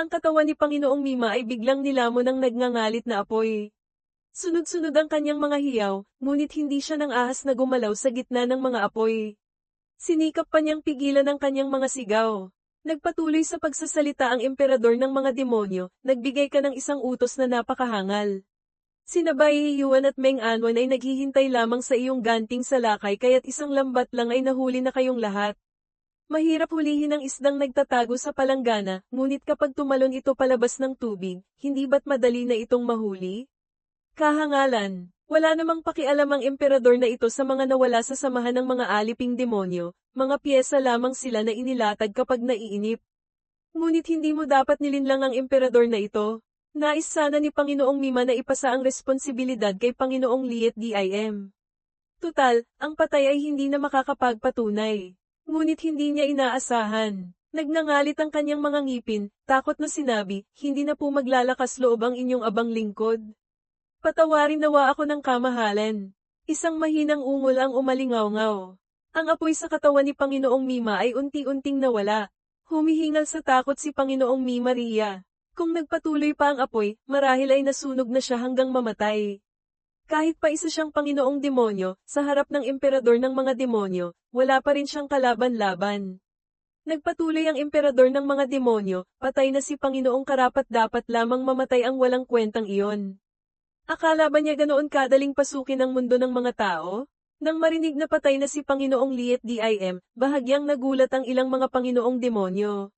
Ang katawan ni Panginoong Mima ay biglang nilamon ng nagngangalit na apoy. Sunod-sunod ang kanyang mga hiyaw, ngunit hindi siya nang ahas na gumalaw sa gitna ng mga apoy. Sinikap pa niyang pigilan ang kanyang mga sigaw. Nagpatuloy sa pagsasalita ang emperador ng mga demonyo, nagbigay ka ng isang utos na napakahangal. Sina Bai Yuan at Meng Anwan ay naghihintay lamang sa iyong ganting sa lakay kaya't isang lambat lang ay nahuli na kayong lahat. Mahirap hulihin ang isdang nagtatago sa palanggana, ngunit kapag tumalon ito palabas ng tubig, hindi ba't madali na itong mahuli? Kahangalan. Wala namang pakialam ang emperador na ito sa mga nawala sa samahan ng mga aliping demonyo, mga piyesa lamang sila na inilatag kapag naiinip. Ngunit hindi mo dapat nilinlang ang emperador na ito. Nais sana ni Panginoong Mima na ipasa ang responsibilidad kay Panginoong Liet DIM. Tutal, ang patay ay hindi na makakapagpatunay. Ngunit hindi niya inaasahan. Nagnangalit ang kanyang mga ngipin, takot na sinabi, hindi na po maglalakas loob ang inyong abang lingkod. Patawarin nawa ako ng kamahalan. Isang mahinang ungol ang umalingaw-ngaw. Ang apoy sa katawan ni Panginoong Mima ay unti-unting nawala. Humihingal sa takot si Panginoong Mi Maria. Kung nagpatuloy pa ang apoy, marahil ay nasunog na siya hanggang mamatay. Kahit pa isa siyang Panginoong demonyo, sa harap ng emperador ng mga demonyo, wala pa rin siyang kalaban-laban. Nagpatuloy ang emperador ng mga demonyo, patay na si Panginoong karapat dapat lamang mamatay ang walang kwentang iyon. Akala ba niya ganoon kadaling pasukin ang mundo ng mga tao? Nang marinig na patay na si Panginoong Liet Dim, bahagyang nagulat ang ilang mga Panginoong demonyo.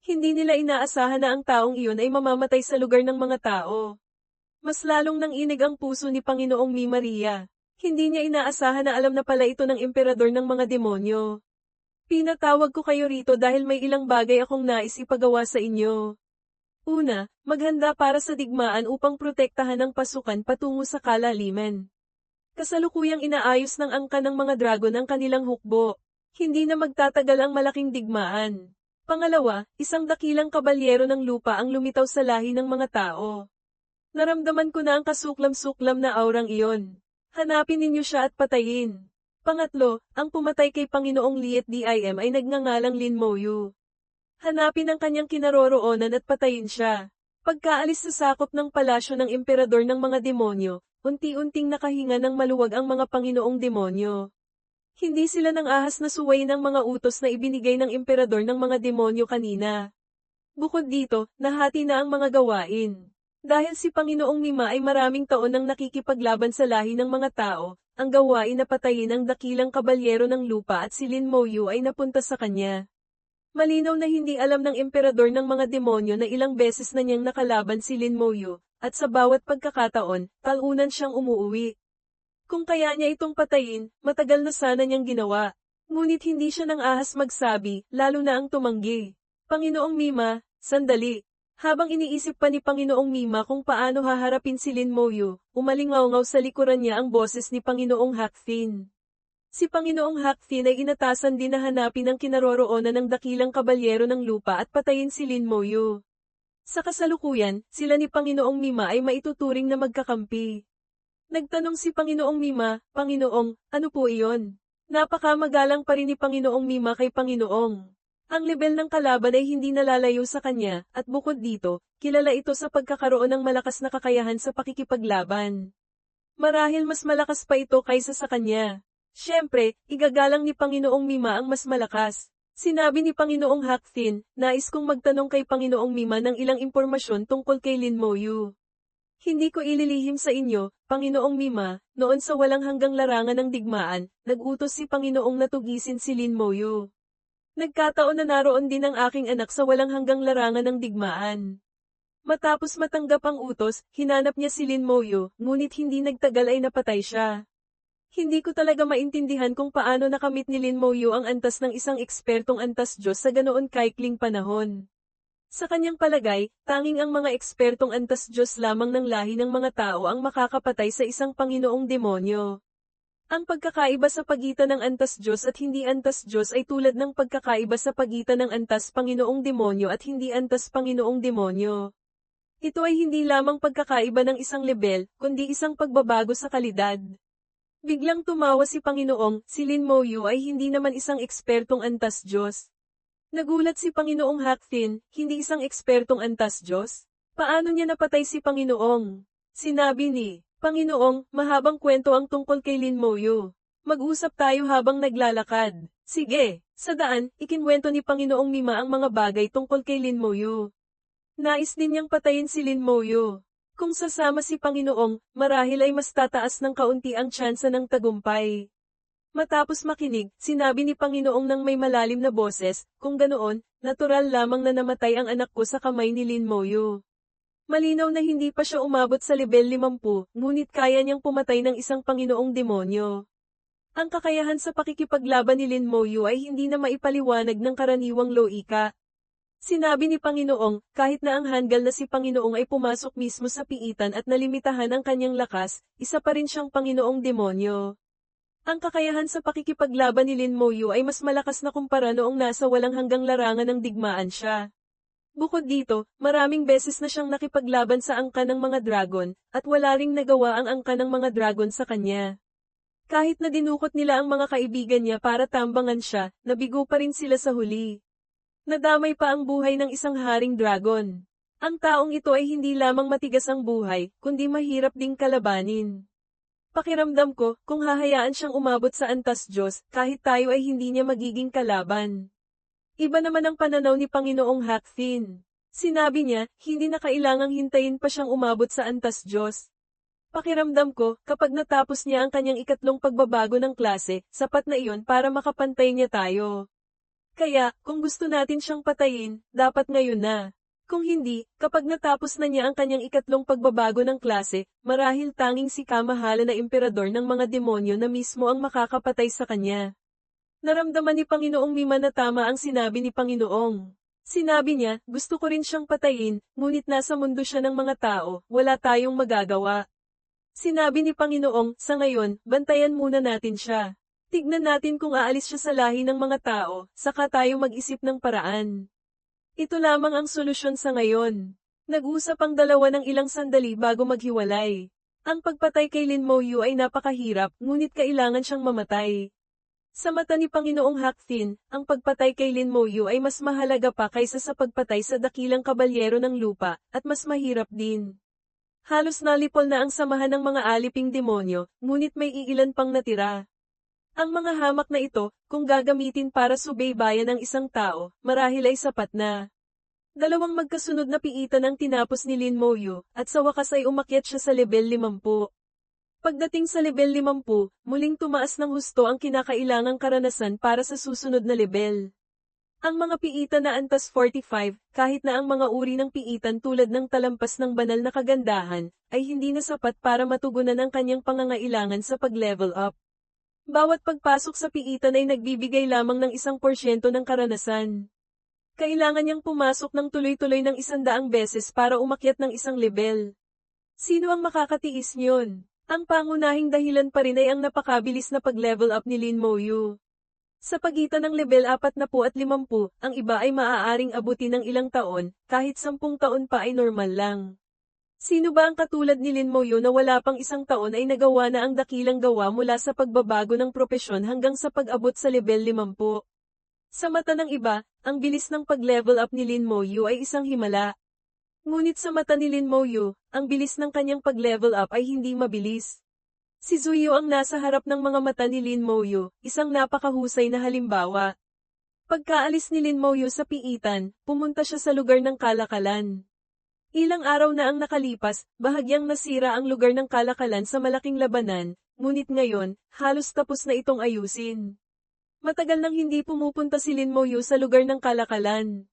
Hindi nila inaasahan na ang taong iyon ay mamamatay sa lugar ng mga tao. Mas lalong nang inig ang puso ni Panginoong Mi Maria. Hindi niya inaasahan na alam na pala ito ng emperador ng mga demonyo. Pinatawag ko kayo rito dahil may ilang bagay akong nais ipagawa sa inyo. Una, maghanda para sa digmaan upang protektahan ang pasukan patungo sa kalaliman. Kasalukuyang inaayos ng angka ng mga dragon ang kanilang hukbo. Hindi na magtatagal ang malaking digmaan. Pangalawa, isang dakilang kabalyero ng lupa ang lumitaw sa lahi ng mga tao. Naramdaman ko na ang kasuklam-suklam na aurang iyon. Hanapin ninyo siya at patayin. Pangatlo, ang pumatay kay Panginoong Liet Dim ay nagngangalang Lin Moyu. Hanapin ang kanyang kinaroroonan at patayin siya. Pagkaalis sa sakop ng palasyo ng emperador ng mga demonyo, unti-unting nakahinga ng maluwag ang mga Panginoong demonyo. Hindi sila nang ahas na suwayin ang mga utos na ibinigay ng emperador ng mga demonyo kanina. Bukod dito, nahati na ang mga gawain. Dahil si Panginoong Mima ay maraming taon nang nakikipaglaban sa lahi ng mga tao, ang gawain na patayin ang dakilang kabalyero ng lupa at si Lin Moyu ay napunta sa kanya. Malinaw na hindi alam ng emperador ng mga demonyo na ilang beses na niyang nakalaban si Lin Moyu, at sa bawat pagkakataon, talunan siyang umuuwi. Kung kaya niya itong patayin, matagal na sana niyang ginawa. Ngunit hindi siya nang ahas magsabi, lalo na ang tumanggi. Panginoong Mima, sandali. Habang iniisip pa ni Panginoong Mima kung paano haharapin si Lin Moyu, umalingaw-ngaw sa likuran niya ang boses ni Panginoong Hakfin. Si Panginoong Hakfin ay inatasan din na hanapin ang kinaroroonan ng dakilang kabalyero ng lupa at patayin si Lin Moyu. Sa kasalukuyan, sila ni Panginoong Mima ay maituturing na magkakampi. Nagtanong si Panginoong Mima, Panginoong, ano po iyon? Napakamagalang pa rin ni Panginoong Mima kay Panginoong. Ang level ng kalaban ay hindi nalalayo sa kanya, at bukod dito, kilala ito sa pagkakaroon ng malakas na kakayahan sa pakikipaglaban. Marahil mas malakas pa ito kaysa sa kanya. Siyempre, igagalang ni Panginoong Mima ang mas malakas. Sinabi ni Panginoong Hakfin, nais kong magtanong kay Panginoong Mima ng ilang impormasyon tungkol kay Lin Moyu. Hindi ko ililihim sa inyo, Panginoong Mima, noon sa walang hanggang larangan ng digmaan, nag-utos si Panginoong natugisin si Lin Moyu. Nagkataon na naroon din ang aking anak sa walang hanggang larangan ng digmaan. Matapos matanggap ang utos, hinanap niya si Lin Moyu, ngunit hindi nagtagal ay napatay siya. Hindi ko talaga maintindihan kung paano nakamit ni Lin Moyu ang antas ng isang ekspertong antas Diyos sa ganoon kaikling panahon. Sa kanyang palagay, tanging ang mga ekspertong antas Diyos lamang ng lahi ng mga tao ang makakapatay sa isang Panginoong demonyo. Ang pagkakaiba sa pagitan ng antas Diyos at hindi antas Diyos ay tulad ng pagkakaiba sa pagitan ng antas Panginoong demonyo at hindi antas Panginoong demonyo. Ito ay hindi lamang pagkakaiba ng isang level, kundi isang pagbabago sa kalidad. Biglang tumawa si Panginoong, si Lin Moyu ay hindi naman isang ekspertong antas Diyos. Nagulat si Panginoong Hakfin, hindi isang ekspertong antas Diyos. Paano niya napatay si Panginoong? Sinabi ni, Panginoong, mahabang kwento ang tungkol kay Lin Moyo. Mag-usap tayo habang naglalakad. Sige, sa daan, ikinwento ni Panginoong Mima ang mga bagay tungkol kay Lin Moyo. Nais din niyang patayin si Lin Moyo. Kung sasama si Panginoong, marahil ay mas tataas ng kaunti ang tsansa ng tagumpay. Matapos makinig, sinabi ni Panginoong ng may malalim na boses, kung ganoon, natural lamang na namatay ang anak ko sa kamay ni Lin Moyo. Malinaw na hindi pa siya umabot sa level 50, ngunit kaya niyang pumatay ng isang Panginoong demonyo. Ang kakayahan sa pakikipaglaban ni Lin Moyo ay hindi na maipaliwanag ng karaniwang loika. Sinabi ni Panginoong, kahit na ang hanggal na si Panginoong ay pumasok mismo sa piitan at nalimitahan ang kanyang lakas, isa pa rin siyang Panginoong demonyo. Ang kakayahan sa pakikipaglaban ni Lin Moyu ay mas malakas na kumpara noong nasa walang hanggang larangan ng digmaan siya. Bukod dito, maraming beses na siyang nakipaglaban sa angka ng mga dragon, at wala ring nagawa ang angka ng mga dragon sa kanya. Kahit na dinukot nila ang mga kaibigan niya para tambangan siya, nabigo pa rin sila sa huli. Nadamay pa ang buhay ng isang haring dragon. Ang taong ito ay hindi lamang matigas ang buhay, kundi mahirap ding kalabanin. Pakiramdam ko, kung hahayaan siyang umabot sa antas Diyos, kahit tayo ay hindi niya magiging kalaban. Iba naman ang pananaw ni Panginoong Hakfin. Sinabi niya, hindi na kailangang hintayin pa siyang umabot sa antas Diyos. Pakiramdam ko, kapag natapos niya ang kanyang ikatlong pagbabago ng klase, sapat na iyon para makapantay niya tayo. Kaya, kung gusto natin siyang patayin, dapat ngayon na. Kung hindi, kapag natapos na niya ang kanyang ikatlong pagbabago ng klase, marahil tanging si kamahala na emperador ng mga demonyo na mismo ang makakapatay sa kanya. Naramdaman ni Panginoong Mima na tama ang sinabi ni Panginoong. Sinabi niya, gusto ko rin siyang patayin, ngunit nasa mundo siya ng mga tao, wala tayong magagawa. Sinabi ni Panginoong, sa ngayon, bantayan muna natin siya. Tignan natin kung aalis siya sa lahi ng mga tao, saka tayo mag-isip ng paraan. Ito lamang ang solusyon sa ngayon. Nag-usap ang dalawa ng ilang sandali bago maghiwalay. Ang pagpatay kay Lin Moyu ay napakahirap, ngunit kailangan siyang mamatay. Sa mata ni Panginoong Hakfin, ang pagpatay kay Lin Moyu ay mas mahalaga pa kaysa sa pagpatay sa dakilang kabalyero ng lupa, at mas mahirap din. Halos nalipol na ang samahan ng mga aliping demonyo, ngunit may iilan pang natira. Ang mga hamak na ito, kung gagamitin para subaybayan ang isang tao, marahil ay sapat na. Dalawang magkasunod na piitan ang tinapos ni Lin Moyo, at sa wakas ay umakyat siya sa level 50. Pagdating sa level 50, muling tumaas ng husto ang kinakailangang karanasan para sa susunod na level. Ang mga piitan na antas 45, kahit na ang mga uri ng piitan tulad ng talampas ng banal na kagandahan, ay hindi na sapat para matugunan ang kanyang pangangailangan sa pag-level up. Bawat pagpasok sa piitan ay nagbibigay lamang ng isang porsyento ng karanasan. Kailangan niyang pumasok ng tuloy-tuloy ng isandaang beses para umakyat ng isang level. Sino ang makakatiis niyon? Ang pangunahing dahilan pa rin ay ang napakabilis na pag-level up ni Lin Moyu. Sa pagitan ng level 40 at 50, ang iba ay maaaring abutin ng ilang taon, kahit 10 taon pa ay normal lang. Sino ba ang katulad ni Lin Moyo na wala pang isang taon ay nagawa na ang dakilang gawa mula sa pagbabago ng propesyon hanggang sa pag-abot sa level 50? Sa mata ng iba, ang bilis ng pag-level up ni Lin Moyo ay isang himala. Ngunit sa mata ni Lin Moyo, ang bilis ng kanyang pag-level up ay hindi mabilis. Si Zuyo ang nasa harap ng mga mata ni Lin Moyo, isang napakahusay na halimbawa. Pagkaalis ni Lin Moyo sa piitan, pumunta siya sa lugar ng kalakalan. Ilang araw na ang nakalipas, bahagyang nasira ang lugar ng kalakalan sa malaking labanan, ngunit ngayon, halos tapos na itong ayusin. Matagal nang hindi pumupunta si Lin Moyu sa lugar ng kalakalan.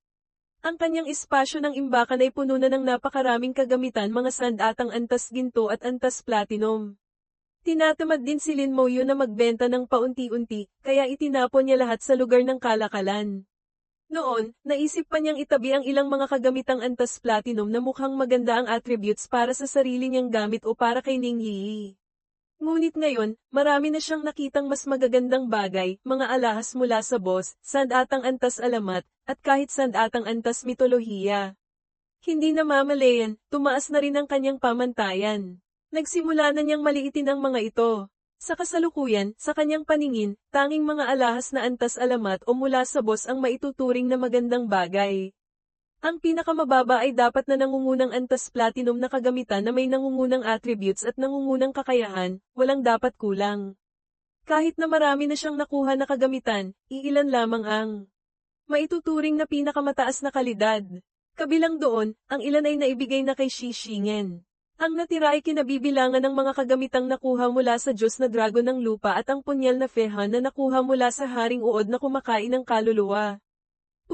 Ang kanyang espasyo ng imbakan ay puno na ng napakaraming kagamitan mga sandatang antas ginto at antas platinum. Tinatamad din si Lin Moyu na magbenta ng paunti-unti, kaya itinapon niya lahat sa lugar ng kalakalan. Noon, naisip pa niyang itabi ang ilang mga kagamitang antas platinum na mukhang maganda ang attributes para sa sarili niyang gamit o para kay Ning Yi. Ngunit ngayon, marami na siyang nakitang mas magagandang bagay, mga alahas mula sa boss, sandatang antas alamat, at kahit sandatang antas mitolohiya. Hindi na mamalayan, tumaas na rin ang kanyang pamantayan. Nagsimula na niyang maliitin ang mga ito. Sa kasalukuyan, sa kanyang paningin, tanging mga alahas na antas alamat o mula sa boss ang maituturing na magandang bagay. Ang pinakamababa ay dapat na nangungunang antas platinum na kagamitan na may nangungunang attributes at nangungunang kakayahan, walang dapat kulang. Kahit na marami na siyang nakuha na kagamitan, iilan lamang ang maituturing na pinakamataas na kalidad. Kabilang doon, ang ilan ay naibigay na kay Shishingen. Ang natira ay kinabibilangan ng mga kagamitang nakuha mula sa Diyos na Dragon ng Lupa at ang punyal na Fehan na nakuha mula sa Haring Uod na kumakain ng kaluluwa.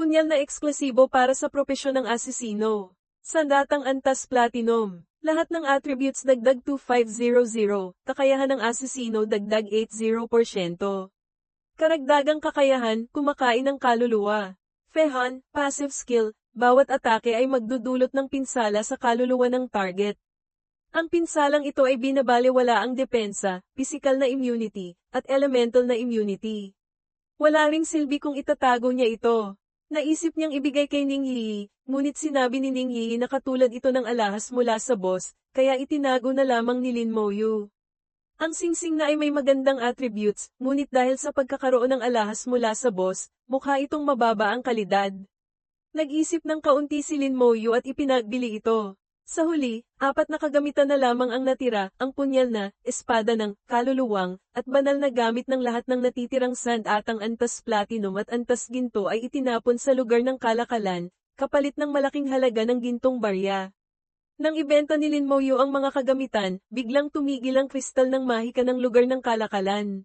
Punyal na eksklusibo para sa propesyon ng asesino. Sandatang Antas Platinum. Lahat ng attributes dagdag 2500, kakayahan ng asesino dagdag 80%. Karagdagang kakayahan, kumakain ng kaluluwa. Fehan, passive skill, bawat atake ay magdudulot ng pinsala sa kaluluwa ng target. Ang pinsalang ito ay binabaliwala ang depensa, physical na immunity, at elemental na immunity. Wala ring silbi kung itatago niya ito. Naisip niyang ibigay kay Ning Yi, ngunit sinabi ni Ning Yi na katulad ito ng alahas mula sa boss, kaya itinago na lamang ni Lin Moyu. Ang singsing na ay may magandang attributes, ngunit dahil sa pagkakaroon ng alahas mula sa boss, mukha itong mababa ang kalidad. Nag-isip ng kaunti si Lin Moyu at ipinagbili ito. Sa huli, apat na kagamitan na lamang ang natira, ang punyal na, espada ng, kaluluwang, at banal na gamit ng lahat ng natitirang sand at ang antas platinum at antas ginto ay itinapon sa lugar ng kalakalan, kapalit ng malaking halaga ng gintong barya. Nang ibenta ni Lin Moyo ang mga kagamitan, biglang tumigil ang kristal ng mahika ng lugar ng kalakalan.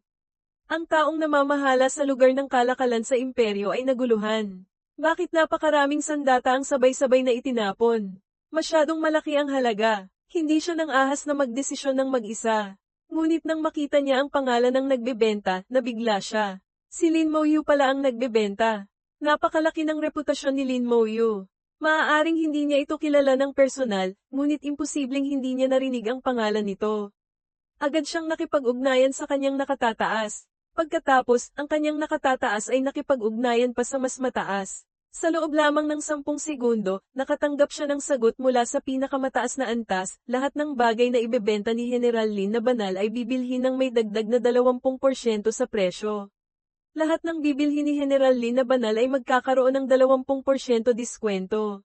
Ang taong namamahala sa lugar ng kalakalan sa imperyo ay naguluhan. Bakit napakaraming sandata ang sabay-sabay na itinapon? Masyadong malaki ang halaga. Hindi siya nang ahas na magdesisyon ng mag-isa. Ngunit nang makita niya ang pangalan ng nagbebenta, nabigla siya. Si Lin Moyu pala ang nagbebenta. Napakalaki ng reputasyon ni Lin Moyu. Maaaring hindi niya ito kilala ng personal, ngunit imposibleng hindi niya narinig ang pangalan nito. Agad siyang nakipag-ugnayan sa kanyang nakatataas. Pagkatapos, ang kanyang nakatataas ay nakipag-ugnayan pa sa mas mataas. Sa loob lamang ng sampung segundo, nakatanggap siya ng sagot mula sa pinakamataas na antas, lahat ng bagay na ibebenta ni General Lin na banal ay bibilhin ng may dagdag na 20% sa presyo. Lahat ng bibilhin ni General Lin na banal ay magkakaroon ng 20% diskwento.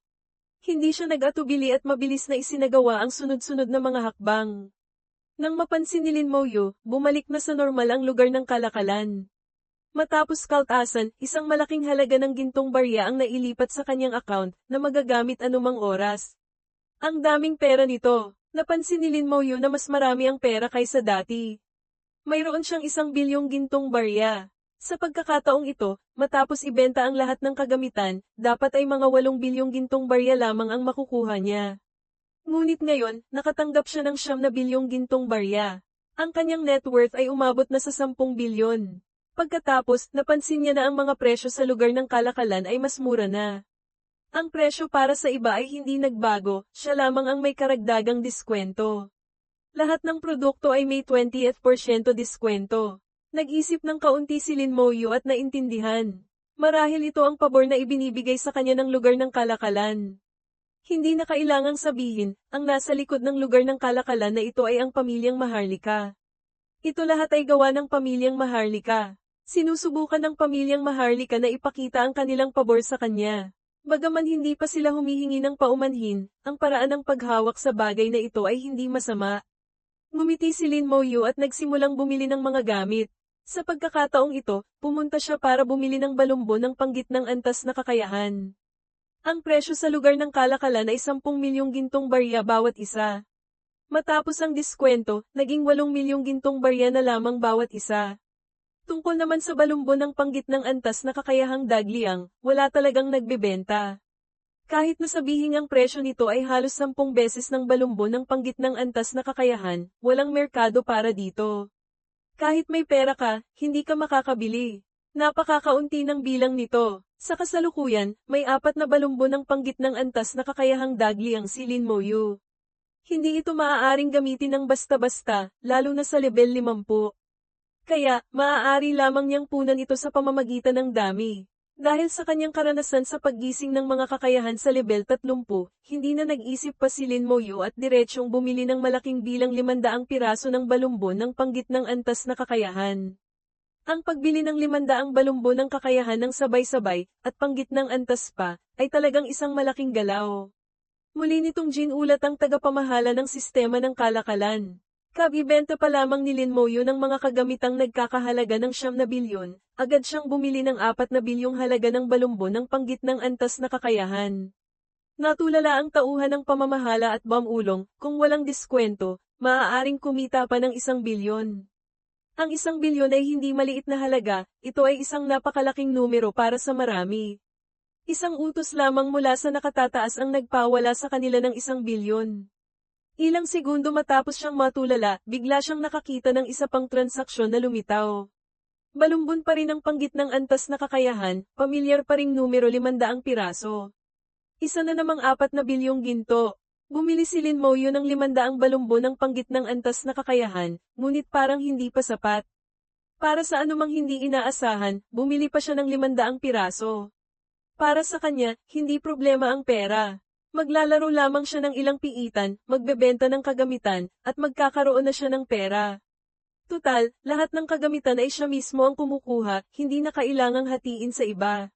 Hindi siya nag-atubili at mabilis na isinagawa ang sunod-sunod na mga hakbang. Nang mapansin ni Lin Moyo, bumalik na sa normal ang lugar ng kalakalan. Matapos kaltasan, isang malaking halaga ng gintong barya ang nailipat sa kanyang account na magagamit anumang oras. Ang daming pera nito. Napansin ni Lin Moyo na mas marami ang pera kaysa dati. Mayroon siyang isang bilyong gintong barya. Sa pagkakataong ito, matapos ibenta ang lahat ng kagamitan, dapat ay mga walong bilyong gintong barya lamang ang makukuha niya. Ngunit ngayon, nakatanggap siya ng siyam na bilyong gintong barya. Ang kanyang net worth ay umabot na sa 10 bilyon. Pagkatapos, napansin niya na ang mga presyo sa lugar ng kalakalan ay mas mura na. Ang presyo para sa iba ay hindi nagbago, siya lamang ang may karagdagang diskwento. Lahat ng produkto ay may 20th diskwento. Nag-isip ng kaunti si Lin Moyo at naintindihan. Marahil ito ang pabor na ibinibigay sa kanya ng lugar ng kalakalan. Hindi na kailangang sabihin, ang nasa likod ng lugar ng kalakalan na ito ay ang pamilyang Maharlika. Ito lahat ay gawa ng pamilyang Maharlika. Sinusubukan ng pamilyang Maharlika na ipakita ang kanilang pabor sa kanya. Bagaman hindi pa sila humihingi ng paumanhin, ang paraan ng paghawak sa bagay na ito ay hindi masama. Ngumiti si Lin Moyu at nagsimulang bumili ng mga gamit. Sa pagkakataong ito, pumunta siya para bumili ng balumbo ng panggitnang antas na kakayahan. Ang presyo sa lugar ng kalakalan ay 10 milyong gintong barya bawat isa. Matapos ang diskwento, naging 8 milyong gintong barya na lamang bawat isa. Tungkol naman sa balumbo ng panggitnang antas na kakayahang dagliang, wala talagang nagbebenta. Kahit na sabihin ang presyo nito ay halos sampung beses ng balumbo ng panggitnang antas na kakayahan, walang merkado para dito. Kahit may pera ka, hindi ka makakabili. Napakakaunti ng bilang nito. Sa kasalukuyan, may apat na balumbo ng panggitnang antas na kakayahang dagli ang silin moyo. Hindi ito maaaring gamitin ng basta-basta, lalo na sa level 50. Kaya, maaari lamang niyang punan ito sa pamamagitan ng dami. Dahil sa kanyang karanasan sa paggising ng mga kakayahan sa level 30, hindi na nag-isip pa si Lin Moyo at diretsyong bumili ng malaking bilang 500 piraso ng balumbon ng panggitnang antas na kakayahan. Ang pagbili ng 500 balumbon ng kakayahan ng sabay-sabay, at panggitnang antas pa, ay talagang isang malaking galaw. Muli nitong ginulat ang tagapamahala ng sistema ng kalakalan. Kabibenta pa lamang ni Lin Moyo ng mga kagamitang nagkakahalaga ng siyam na bilyon, agad siyang bumili ng apat na bilyong halaga ng balumbon ng panggitnang antas na kakayahan. Natulala ang tauhan ng pamamahala at bamulong, kung walang diskwento, maaaring kumita pa ng isang bilyon. Ang isang bilyon ay hindi maliit na halaga, ito ay isang napakalaking numero para sa marami. Isang utos lamang mula sa nakatataas ang nagpawala sa kanila ng isang bilyon. Ilang segundo matapos siyang matulala, bigla siyang nakakita ng isa pang transaksyon na lumitaw. Balumbon pa rin ang panggitnang antas na kakayahan, pamilyar pa ring numero 500 piraso. Isa na namang apat na bilyong ginto. Bumili si Lin Moyo ng 500 balumbon ng panggitnang antas na kakayahan, ngunit parang hindi pa sapat. Para sa anumang hindi inaasahan, bumili pa siya ng 500 piraso. Para sa kanya, hindi problema ang pera. Maglalaro lamang siya ng ilang piitan, magbebenta ng kagamitan, at magkakaroon na siya ng pera. Tutal, lahat ng kagamitan ay siya mismo ang kumukuha, hindi na kailangang hatiin sa iba.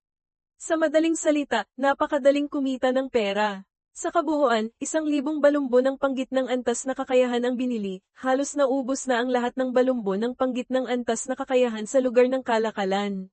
Sa madaling salita, napakadaling kumita ng pera. Sa kabuuan, isang libong balumbo ng panggitnang antas na kakayahan ang binili, halos naubos na ang lahat ng balumbo ng panggitnang antas na kakayahan sa lugar ng kalakalan.